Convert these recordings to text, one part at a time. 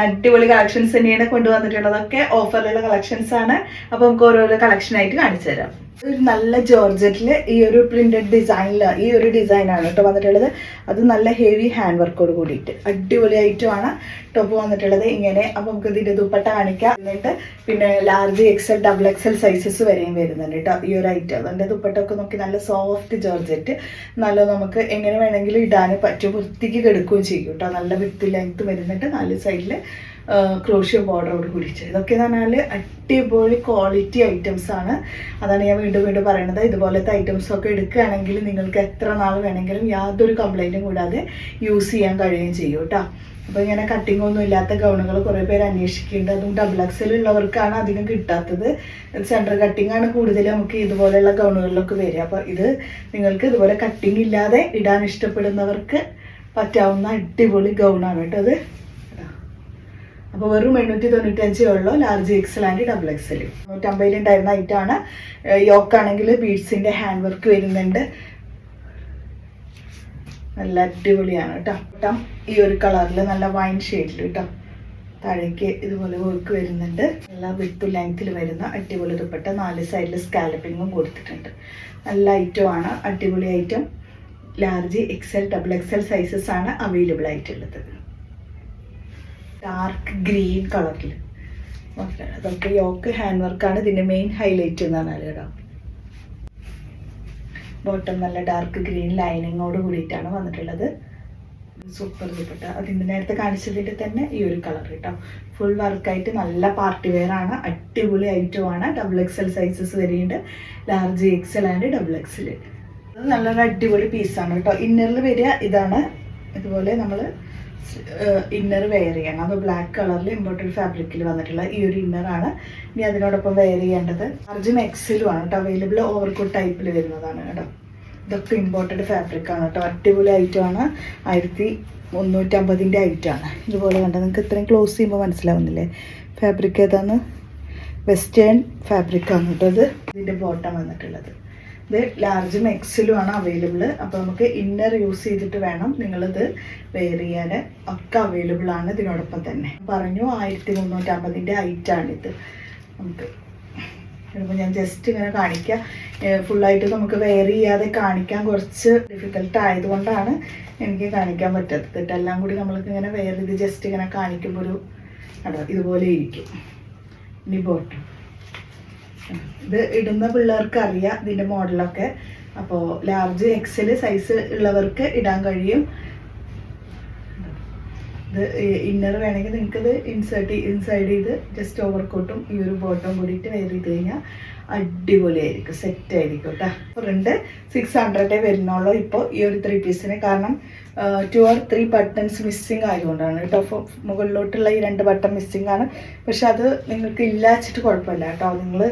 അടിപൊളി കളക്ഷൻസ് തന്നെയാണ് കൊണ്ടുവന്നിട്ടുള്ളതൊക്കെ ഓഫറിലുള്ള കളക്ഷൻസ് ആണ്. അപ്പൊ നമുക്ക് ഓരോരോ കളക്ഷൻ ആയിട്ട് കാണിച്ചു തരാം ഒരു നല്ല ജോർജറ്റിൽ ഈ ഒരു പ്രിന്റഡ് ഡിസൈനിൽ ഈ ഒരു ഡിസൈനാണ് കേട്ടോ വന്നിട്ടുള്ളത്. അത് നല്ല ഹെവി ഹാൻഡ് വർക്കോട് കൂടിയിട്ട്. അടിപൊളി ഐറ്റമാണ് ടോപ്പ് വന്നിട്ടുള്ളത് ഇങ്ങനെ. അപ്പൊ നമുക്ക് ഇതിന്റെ ദുപ്പട്ട കാണിക്കാം. എന്നിട്ട് പിന്നെ large XL double XL sizes വരെയും വരുന്നുണ്ട് കേട്ടോ ഈ ഒരു ഐറ്റം അതിന്റെ ദുപ്പട്ട ഒക്കെ നോക്കി നല്ല സോഫ്റ്റ് ജോർജറ്റ്. നല്ല നമുക്ക് എങ്ങനെ വേണമെങ്കിലും ഇടാൻ പറ്റും. വൃത്തിക്ക് കെടുക്കുകയും ചെയ്യും കേട്ടോ. നല്ല വിത്ത് ലെങ്ത് വരുന്നുണ്ട്. നാല് സൈഡിൽ ക്രോഷ്യ ബോർഡറോട് കൂടിയിട്ട് ഇതൊക്കെ എന്ന് പറഞ്ഞാൽ അടിപൊളി ക്വാളിറ്റി ഐറ്റംസ് ആണ്. അതാണ് ഞാൻ വീണ്ടും വീണ്ടും പറയുന്നത് ഇതുപോലത്തെ ഐറ്റംസ് ഒക്കെ എടുക്കുകയാണെങ്കിൽ നിങ്ങൾക്ക് എത്ര നാൾ വേണമെങ്കിലും യാതൊരു കംപ്ലൈന്റും കൂടാതെ യൂസ് ചെയ്യാൻ കഴിയുകയും ചെയ്യും കേട്ടോ. അപ്പോൾ ഇങ്ങനെ കട്ടിംഗ് ഒന്നും ഇല്ലാത്ത ഗൗണുകൾ കുറേ പേര് അന്വേഷിക്കുന്നുണ്ട്. അതും ഡബിൾ എക്സലുള്ളവർക്കാണ് അധികം കിട്ടാത്തത്. സെൻട്രൽ കട്ടിംഗ് ആണ് കൂടുതൽ നമുക്ക് ഇതുപോലെയുള്ള ഗൗണുകളിലൊക്കെ വരിക. അപ്പോൾ ഇത് നിങ്ങൾക്ക് ഇതുപോലെ കട്ടിംഗ് ഇല്ലാതെ ഇടാൻ ഇഷ്ടപ്പെടുന്നവർക്ക് പറ്റാവുന്ന അടിപൊളി ഗൗണാണ് കേട്ടോ അത്. അപ്പോൾ വെറും എണ്ണൂറ്റി തൊണ്ണൂറ്റഞ്ചേ ഉള്ളൂ. Large XL and double XL നൂറ്റമ്പതിലുണ്ടായിരുന്ന ഐറ്റാണ് യോക്കാണെങ്കിൽ ബീഡ്സിന്റെ ഹാൻഡ് വർക്ക് വരുന്നുണ്ട്. നല്ല അടിപൊളിയാണ് കേട്ടോ കേട്ടോ ഈ ഒരു കളറിൽ നല്ല വൈൻ ഷെയ്ഡിൽ കേട്ടോ താഴേക്ക് ഇതുപോലെ വർക്ക് വരുന്നുണ്ട്. നല്ല വിത്ത് ലെങ്ത്തിൽ വരുന്ന അടിപൊളി ദുപ്പട്ട. നാല് സൈഡിൽ സ്കാലപ്പിങ്ങും കൊടുത്തിട്ടുണ്ട്. നല്ല ഐറ്റം ആണ്. അടിപൊളി item large XL double XL sizes ആണ് അവൈലബിൾ ആയിട്ടുള്ളത്. ഡാർക്ക് ഗ്രീൻ കളറിൽ അതൊക്കെ യോക്ക് ഹാൻഡ് വർക്കാണ് ഇതിന്റെ മെയിൻ ഹൈലൈറ്റ് എന്ന് പറഞ്ഞാൽ കേട്ടോ. ബോട്ടം നല്ല ഡാർക്ക് ഗ്രീൻ ലൈനിങ്ങോട് കൂടിയിട്ടാണ് വന്നിട്ടുള്ളത്. സൂപ്പർ ദുപ്പട്ട അതിന്റെ നേരത്തെ കാണിച്ചതിന്റെ തന്നെ ഈ ഒരു കളർ കേട്ടോ ഫുൾ വർക്കായിട്ട് നല്ല പാർട്ടി വെയർ ആണ്. അടിപൊളി ഐറ്റം ആണ്. ഡബിൾ എക്സൽ സൈസസ് വരെയുണ്ട്. Large XL and double XL നല്ലൊരു അടിപൊളി പീസാണ് കേട്ടോ. ഇന്നറിൽ വരിക ഇതാണ്. ഇതുപോലെ നമ്മൾ ഇന്നർ വെയർ ചെയ്യണം. അത് ബ്ലാക്ക് കളറിൽ ഇമ്പോർട്ടഡ് ഫാബ്രിക്കിൽ വന്നിട്ടുള്ള ഈ ഒരു ഇന്നറാണ് ഇനി അതിനോടൊപ്പം വെയർ ചെയ്യേണ്ടത് അർജുൻ എക്സിലും ആണ് കേട്ടോ. അവൈലബിൾ ഓവർകോട്ട് ടൈപ്പിൽ വരുന്നതാണ് കേട്ടോ. ഇതൊക്കെ ഇമ്പോർട്ടഡ് ഫാബ്രിക് ആണ് കേട്ടോ. അടിപൊളി ഐറ്റം ആണ്. ആയിരത്തി മുന്നൂറ്റമ്പതിന്റെ ഐറ്റം ആണ്. ഇതുപോലെ കണ്ട? നിങ്ങൾക്ക് ഇത്രയും ക്ലോസ് ചെയ്യുമ്പോൾ മനസ്സിലാവുന്നില്ലേ? ഫാബ്രിക് ഏതാണ്? വെസ്റ്റേൺ ഫാബ്രിക് ആണ് കേട്ടോ ഇത്. ഇതിന്റെ ബോട്ടം വന്നിട്ടുള്ളത്. ഇത് ലാർജും ആണ് അവൈലബിൾ അപ്പോൾ നമുക്ക് ഇന്നർ യൂസ് ചെയ്തിട്ട് വേണം നിങ്ങളിത് വെയർ ചെയ്യാൻ ഒക്കെ അവൈലബിൾ ആണ് ഇതിനോടൊപ്പം തന്നെ. പറഞ്ഞു ആയിരത്തി മുന്നൂറ്റമ്പതിന്റെ ഐറ്റാണിത് നമുക്ക് ഇപ്പോൾ ഞാൻ ജസ്റ്റ് ഇങ്ങനെ കാണിക്കാം. ഫുള്ളായിട്ട് നമുക്ക് വെയർ ചെയ്യാതെ കാണിക്കാൻ കുറച്ച് ഡിഫിക്കൽട്ട് ആയതുകൊണ്ടാണ് എനിക്ക് കാണിക്കാൻ പറ്റാത്തത്. കേട്ടോ എല്ലാം കൂടി നമ്മൾക്ക് ഇങ്ങനെ വെയർ ചെയ്ത് ജസ്റ്റ് ഇങ്ങനെ കാണിക്കുമ്പോൾ ഒരു ഇതുപോലെ ഇരിക്കും. ഇനി ബോട്ടം ഇത് ഇടുന്ന പിള്ളേർക്ക് അറിയാം ഇതിന്റെ മോഡലൊക്കെ അപ്പോൾ ലാർജ് എക്സൽ സൈസ് ഉള്ളവർക്ക് ഇടാൻ കഴിയും. ഇത് ഇന്നർ വേണമെങ്കിൽ നിങ്ങൾക്ക് ഇത് ഇൻസേർട്ട് ഇൻസൈഡ് ചെയ്ത് ജസ്റ്റ് ഓവർ ഓവർകോട്ടും ഈ ഒരു ബോട്ടം കൂടിയിട്ട് വെയർ ചെയ്ത് കഴിഞ്ഞാൽ അടിപൊളിയായിരിക്കും. സെറ്റ് ആയിരിക്കും കേട്ടോ ഫ്രണ്ട് സിക്സ് ഹൺഡ്രഡേ വരുന്നുള്ളൂ ഇപ്പോൾ ഈ ഒരു ത്രീ പീസിന് കാരണം two or three buttons missing ആയതുകൊണ്ടാണ് കേട്ടോ മുകളിലോട്ടുള്ള ഈ രണ്ട് ബട്ടൺ മിസ്സിങ് ആണ്. പക്ഷെ അത് നിങ്ങൾക്ക് ഇല്ലാച്ചിട്ട് കുഴപ്പമില്ല കേട്ടോ നിങ്ങൾ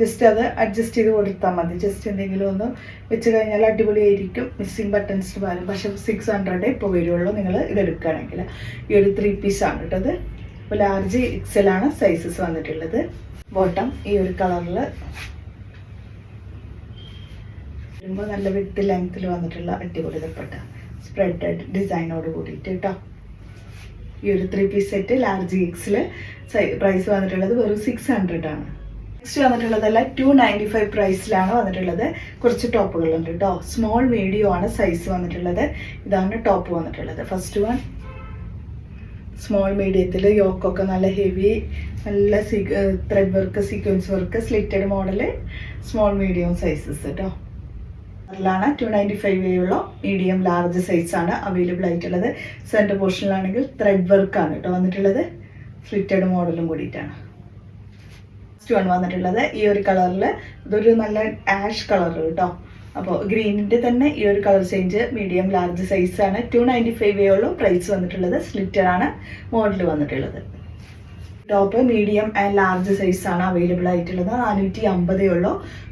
ജസ്റ്റ് അത് അഡ്ജസ്റ്റ് ചെയ്ത് കൊടുത്താൽ മതി. ജസ്റ്റ് എന്തെങ്കിലും ഒന്ന് വെച്ച് കഴിഞ്ഞാൽ അടിപൊളിയായിരിക്കും. മിസ്സിങ് ബട്ടൺസ് പകരം. പക്ഷേ സിക്സ് ഹൺഡ്രഡേ ഇപ്പോൾ വരുള്ളൂ നിങ്ങൾ ഇതെടുക്കുകയാണെങ്കിൽ. ഈ ഒരു ത്രീ പീസാണ് കേട്ടത് ഇപ്പോൾ ലാർജ് എക്സലാണ് സൈസസ് വന്നിട്ടുള്ളത്. ബോട്ടം ഈ ഒരു കളറിൽ വരുമ്പോൾ നല്ല വിത്ത് ലെങ്ത്തിൽ വന്നിട്ടുള്ള അടിപൊളി ദുപ്പട്ട. സ്പ്രെഡ് ഡിസൈനോട് കൂടിയിട്ട് കേട്ടോ. ഈ ഒരു ത്രീ പീസ് സെറ്റ് ലാർജ് എക്സിൽ പ്രൈസ് വന്നിട്ടുള്ളത് വെറും സിക്സ് ഹൺഡ്രഡ് ആണ്. നെക്സ്റ്റ് വന്നിട്ടുള്ളതല്ല ടു നയന്റി ഫൈവ് പ്രൈസിലാണ് വന്നിട്ടുള്ളത്. കുറച്ച് ടോപ്പുകളുണ്ട് കേട്ടോ സ്മോൾ മീഡിയം ആണ് സൈസ് വന്നിട്ടുള്ളത്. ഇതാണ് ടോപ്പ് വന്നിട്ടുള്ളത്. ഫസ്റ്റ് വൺ സ്മോൾ മീഡിയത്തിൽ യോക്കൊക്കെ നല്ല ഹെവി നല്ല thread work sequence work slitted model small medium sizes കേട്ടോ അതിലാണ് ടു നയന്റി ഫൈവ് ഉള്ള മീഡിയം ലാർജ് സൈസാണ് അവൈലബിൾ ആയിട്ടുള്ളത്. സെന്റർ പോർഷനിലാണെങ്കിൽ ത്രെഡ് വർക്കാണ് കേട്ടോ വന്നിട്ടുള്ളത്. സ്ലിറ്റഡ് മോഡലും കൂടിയിട്ടാണ്. നെക്സ്റ്റ് ആണ് വന്നിട്ടുള്ളത് ഈ ഒരു കളറിൽ ഇതൊരു നല്ല ആഷ് കളർ കേട്ടോ അപ്പോൾ ഗ്രീനിന്റെ തന്നെ ഈ ഒരു കളർ ചേഞ്ച് മീഡിയം ലാർജ് സൈസാണ് ടു നയന്റി ഫൈവ് ഉള്ളൂ. പ്രൈസ് വന്നിട്ടുള്ളത്. സ്ലിറ്റർ ആണ് മോഡൽ വന്നിട്ടുള്ളത്. Top medium and large size ആണ് അവൈലബിൾ ആയിട്ടുള്ളത്. നാനൂറ്റി അമ്പതേ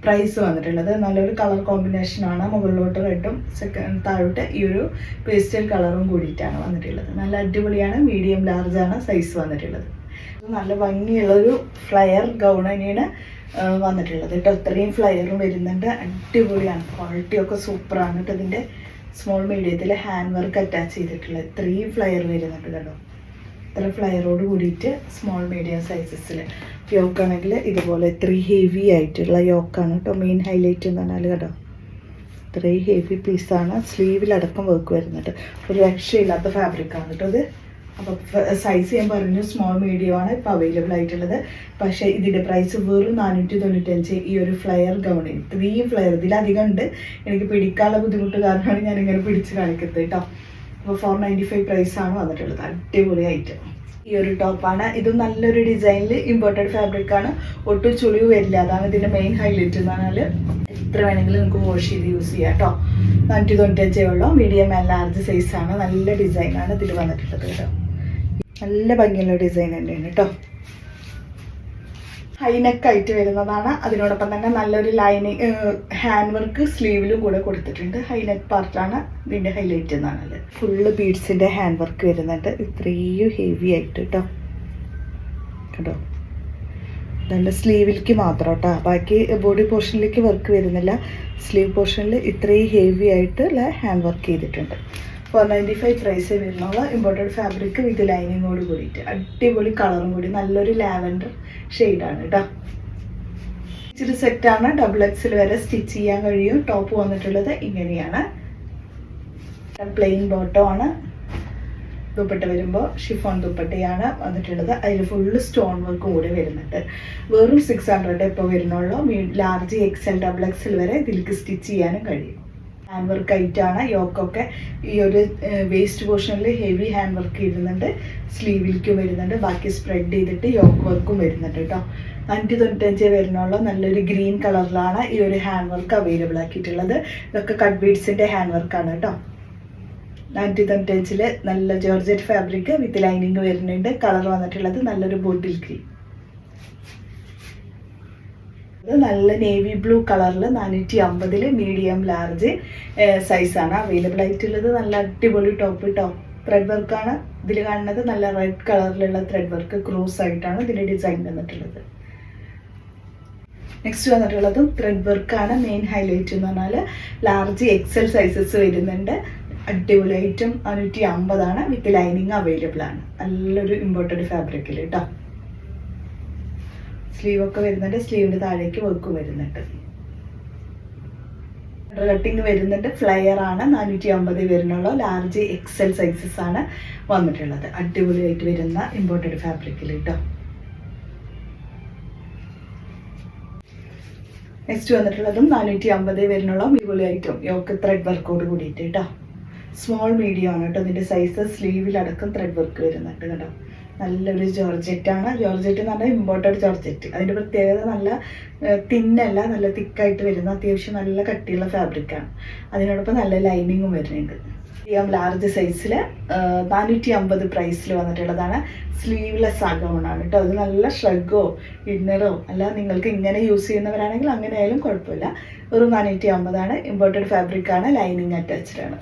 പ്രൈസ് വന്നിട്ടുള്ളത്. നല്ലൊരു കളർ കോമ്പിനേഷൻ ആണ്. മുകളിലോട്ട് റെഡും സെക്കൻഡ് താഴോട്ട് ഈ ഒരു പേസ്റ്റൽ കളറും കൂടിയിട്ടാണ് വന്നിട്ടുള്ളത്. നല്ല അടിപൊളിയാണ്. മീഡിയം ലാർജ് ആണ് സൈസ് വന്നിട്ടുള്ളത്. നല്ല ഭംഗിയുള്ളൊരു ഫ്ലയർ ഗൗൺ തന്നെയാണ് വന്നിട്ടുള്ളത് കേട്ടോ. ഇത്രയും ഫ്ലയറും വരുന്നുണ്ട്. അടിപൊളിയാണ്. ക്വാളിറ്റി ഒക്കെ സൂപ്പറാണ് കേട്ടോ ഇതിന്റെ സ്മോൾ മീഡിയത്തിൽ ഹാൻഡ് വർക്ക് അറ്റാച്ച് ചെയ്തിട്ടുള്ളത് ഇത്രയും ഫ്ലയർ വരുന്നുണ്ട് കേട്ടോ. ഇത്ര ഫ്ലയറോട് കൂടിയിട്ട് സ്മോൾ മീഡിയം സൈസസിൽ യോക്കാണെങ്കിൽ ഇതുപോലെ ഇത്രയും ഹെവി ആയിട്ടുള്ള യോക്കാണ് കേട്ടോ മെയിൻ ഹൈലൈറ്റ് എന്ന് പറഞ്ഞാൽ കേട്ടോ. ഇത്രയും ഹെവി പീസാണ് സ്ലീവിലടക്കം വർക്ക് വരുന്നുണ്ട്. ഒരു രക്ഷയില്ലാത്ത ഫാബ്രിക്കാണ് കേട്ടോ ഇത്. അപ്പോൾ സൈസ് ഞാൻ പറഞ്ഞു സ്മോൾ മീഡിയം ആണ് ഇപ്പോൾ അവൈലബിൾ ആയിട്ടുള്ളത്. പക്ഷേ ഇതിന്റെ പ്രൈസ് വെറും നാനൂറ്റി തൊണ്ണൂറ്റഞ്ച് ഈ ഒരു ഫ്ലയർ ഗൗണിൽ ഇത്രയും ഫ്ലയർ ഇതിലധികം ഉണ്ട്. എനിക്ക് പിടിക്കാനുള്ള ബുദ്ധിമുട്ട് കാരണമാണ് ഞാൻ ഇങ്ങനെ പിടിച്ച് കാണിക്കുന്നത് കേട്ടോ. അപ്പോൾ ഫോർ നയന്റി ഫൈവ് പ്രൈസാണ് വന്നിട്ടുള്ളത്. അടിപൊളി ഐറ്റം ഈ ഒരു ടോപ്പാണ് ഇത് നല്ലൊരു ഡിസൈനിൽ ഇമ്പോർട്ടഡ് ഫാബ്രിക് ആണ്. ഒട്ടും ചുളിവ് വരില്ല. അതാണ് ഇതിന്റെ മെയിൻ ഹൈലൈറ്റ് എന്ന് പറഞ്ഞാൽ എത്ര വേണമെങ്കിലും നിങ്ങൾക്ക് വാഷ് ചെയ്ത് യൂസ് ചെയ്യാം കേട്ടോ. നാനൂറ്റി തൊണ്ണൂറ്റഞ്ചേ ഉള്ളൂ മീഡിയം ആൻഡ് ലാർജ് സൈസാണ് നല്ല ഡിസൈനാണ് ഇതിൽ വന്നിട്ടുള്ളത് കേട്ടോ. നല്ല ഭംഗിയുള്ള ഡിസൈൻ തന്നെയാണ് കേട്ടോ ഹൈനെക്കായിട്ട് വരുന്നതാണ്. അതിനോടൊപ്പം തന്നെ നല്ലൊരു ലൈനിങ് ഹാൻഡ് വർക്ക് സ്ലീവിലും കൂടെ കൊടുത്തിട്ടുണ്ട്. ഹൈനെക്ക് പാർട്ടാണ് ഇതിന്റെ ഹൈലൈറ്റ് എന്നാണത് ഫുള്ള് ബീഡ്സിന്റെ ഹാൻഡ് വർക്ക് വരുന്നുണ്ട്. ഇത്രയും ഹെവി ആയിട്ട് കേട്ടോ കേട്ടോ നല്ല സ്ലീവിലേക്ക് മാത്രം കേട്ടോ ബാക്കി ബോഡി പോർഷനിലേക്ക് വർക്ക് വരുന്നില്ല. സ്ലീവ് പോർഷനിൽ ഇത്രയും ഹെവി ആയിട്ടുള്ള ഹാൻഡ് വർക്ക് ചെയ്തിട്ടുണ്ട്. ഫോർ നയന്റി ഫൈവ് പ്രൈസ് വരുന്നുള്ള ഇമ്പോർട്ടന്റ് ഫാബ്രിക് വിത്ത് ലൈനിങ്ങോട് കൂടിയിട്ട് അടിപൊളി കളറും കൂടി നല്ലൊരു ലാവൻഡർ ഷെയ്ഡാണ് കേട്ടോ ഇച്ചിരി സെറ്റാണ് ഡബിൾ എക്സിൽ വരെ സ്റ്റിച്ച് ചെയ്യാൻ കഴിയും. ടോപ്പ് വന്നിട്ടുള്ളത് ഇങ്ങനെയാണ്. പ്ലെയിൻ ബോട്ടോ ആണ്. ദുപ്പട്ട വരുമ്പോൾ ഷിഫോൺ ദുപ്പട്ടയാണ് വന്നിട്ടുള്ളത്. അതിൽ ഫുള്ള് സ്റ്റോൺ വർക്ക് കൂടി വരുന്നുണ്ട്. വെറും സിക്സ് ഹൺഡ്രഡ് ഇപ്പോൾ വരുന്നുള്ളൂ ലാർജ് എക്സൽ ഡബിൾ എക്സൽ വരെ ഇതിലേക്ക് സ്റ്റിച്ച് ചെയ്യാനും കഴിയും. ഹാൻഡ് വർക്ക് ആയിട്ടാണ് യോക്കൊക്കെ ഈ ഒരു വേസ്റ്റ് പോർഷനിൽ ഹെവി ഹാൻഡ് വർക്ക് ഇടുന്നുണ്ട്. സ്ലീവിലേക്കും വരുന്നുണ്ട്. ബാക്കി സ്പ്രെഡ് ചെയ്തിട്ട് യോക്ക് വർക്കും വരുന്നുണ്ട് കേട്ടോ അഞ്ച് തൊണ്ണൂറ്റഞ്ച് വരുന്നുള്ള നല്ലൊരു ഗ്രീൻ കളറിലാണ് ഈ ഒരു ഹാൻഡ് വർക്ക് അവൈലബിൾ ആക്കിയിട്ടുള്ളത്. ഇതൊക്കെ കട്ട് ബീഡ്സിന്റെ ഹാൻഡ് വർക്കാണ് കേട്ടോ നാനൂറ്റി തൊണ്ണൂറ്റഞ്ചിൽ നല്ല ജോർജറ്റ് ഫാബ്രിക് വിത്ത് ലൈനിങ് വരുന്നുണ്ട്. കളർ വന്നിട്ടുള്ളത് നല്ലൊരു ബോട്ടിൽ ഗ്രീൻ ഇത് നല്ല നേവി ബ്ലൂ കളറിൽ നാനൂറ്റി അമ്പതിൽ മീഡിയം ലാർജ് സൈസാണ് അവൈലബിൾ ആയിട്ടുള്ളത് നല്ല അടിപൊളി ടോപ്പ് ടോപ്പ് ത്രെഡ് വർക്കാണ് ഇതിൽ കാണുന്നത് നല്ല റെഡ് കളറിലുള്ള ത്രെഡ് വർക്ക് ക്രോസ് ആയിട്ടാണ് ഇതിന്റെ ഡിസൈൻ വന്നിട്ടുള്ളത്. നെക്സ്റ്റ് വന്നിട്ടുള്ളതും ത്രെഡ് വർക്കാണ് മെയിൻ ഹൈലൈറ്റ് എന്ന് പറഞ്ഞാൽ ലാർജ് എക്സൽ സൈസസ് വരുന്നുണ്ട്. അടിപൊളി ഐറ്റം നാനൂറ്റി അമ്പതാണ് വിത്ത് ലൈനിങ് അവൈലബിൾ ആണ്. നല്ലൊരു ഇമ്പോർട്ടന്റ് ഫാബ്രിക്കിൽ കേട്ടോ സ്ലീവ് ഒക്കെ വരുന്നുണ്ട് സ്ലീവിന്റെ താഴേക്ക് വർക്ക് വരുന്നുണ്ട്. കട്ടിങ് വരുന്നുണ്ട് ഫ്ലയർ ആണ് നാനൂറ്റി അമ്പത് വരുന്നുള്ള. ലാർജ് എക്സൽ സൈസസ് ആണ് വന്നിട്ടുള്ളത്. അടിപൊളിയായിട്ട് വരുന്ന ഇമ്പോർട്ടഡ് ഫാബ്രിക്കിൽ കേട്ടോ നെക്സ്റ്റ് വന്നിട്ടുള്ളതും നാനൂറ്റി അമ്പത് വരുന്നുള്ള. അടിപൊളി ഐറ്റം യോക്ക് ത്രെഡ് വർക്കോട് കൂടിയിട്ട് കേട്ടോ സ്മോൾ മീഡിയം ആണ് കേട്ടോ ഇതിന്റെ സൈസ് സ്ലീവിലടക്കം ത്രെഡ് വർക്ക് വരുന്നുണ്ട് കേട്ടോ നല്ലൊരു ആണ്. ജോർജറ്റ് എന്ന് പറഞ്ഞാൽ ഇമ്പോർട്ടഡ് ജോർജറ്റ്. അതിന്റെ പ്രത്യേകത നല്ല തിന്നല്ല നല്ല തിക്കായിട്ട് വരുന്ന അത്യാവശ്യം നല്ല കട്ടിയുള്ള ഫാബ്രിക്കാണ് അതിനോടൊപ്പം നല്ല ലൈനിങ്ങും വരുന്നുണ്ട്. മീഡിയം ലാർജ് സൈസിൽ നാനൂറ്റി അമ്പത് പ്രൈസിൽ വന്നിട്ടുള്ളതാണ്. സ്ലീവ്ലെസ് ആ ഗൗണാണ് കേട്ടോ. അത് നല്ല ഷ്രഗോ ഇന്നറോ അല്ല നിങ്ങൾക്ക് ഇങ്ങനെ യൂസ് ചെയ്യുന്നവരാണെങ്കിൽ അങ്ങനെ ആയാലും കുഴപ്പമില്ല. ഒരു നാനൂറ്റി അമ്പതാണ് ഇമ്പോർട്ടഡ് ഫാബ്രിക്കാണ് ലൈനിങ് അറ്റാച്ച്ഡ് ആണ്.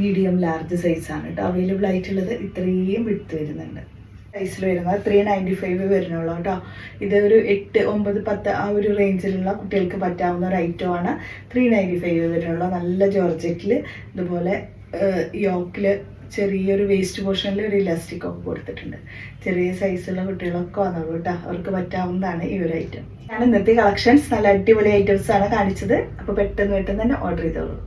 മീഡിയം ലാർജ് സൈസാണ് കേട്ടോ അവൈലബിൾ ആയിട്ടുള്ളത് ഇത്രയും വിട്ട് വരുന്നുണ്ട്. സൈസിൽ വരുന്നത് ത്രീ നയന്റി ഫൈവ് വരുന്നുള്ളൂ കേട്ടോ ഇത് ഒരു എട്ട് ഒമ്പത് പത്ത് ആ ഒരു റേഞ്ചിലുള്ള കുട്ടികൾക്ക് പറ്റാവുന്ന ഒരു ഐറ്റം ആണ്. ത്രീ നയന്റി ഫൈവ് വരുന്നുള്ളൂ. നല്ല ജോർജറ്റിൽ ഇതുപോലെ യോക്കിൽ ചെറിയൊരു വേസ്റ്റ് പോർഷനിൽ ഒരു ഇലാസ്റ്റിക് ഒക്കെ കൊടുത്തിട്ടുണ്ട്. ചെറിയ സൈസുള്ള കുട്ടികളൊക്കെ വന്നോളൂ കേട്ടോ അവർക്ക് പറ്റാവുന്നതാണ് ഈ ഒരു ഐറ്റം ഞാൻ ഇന്നത്തെ കളക്ഷൻസ് നല്ല അടിപൊളി ഐറ്റംസ് ആണ് കാണിച്ചത്. അപ്പോൾ പെട്ടെന്ന് പെട്ടെന്ന് തന്നെ ഓർഡർ ചെയ്തോളൂ.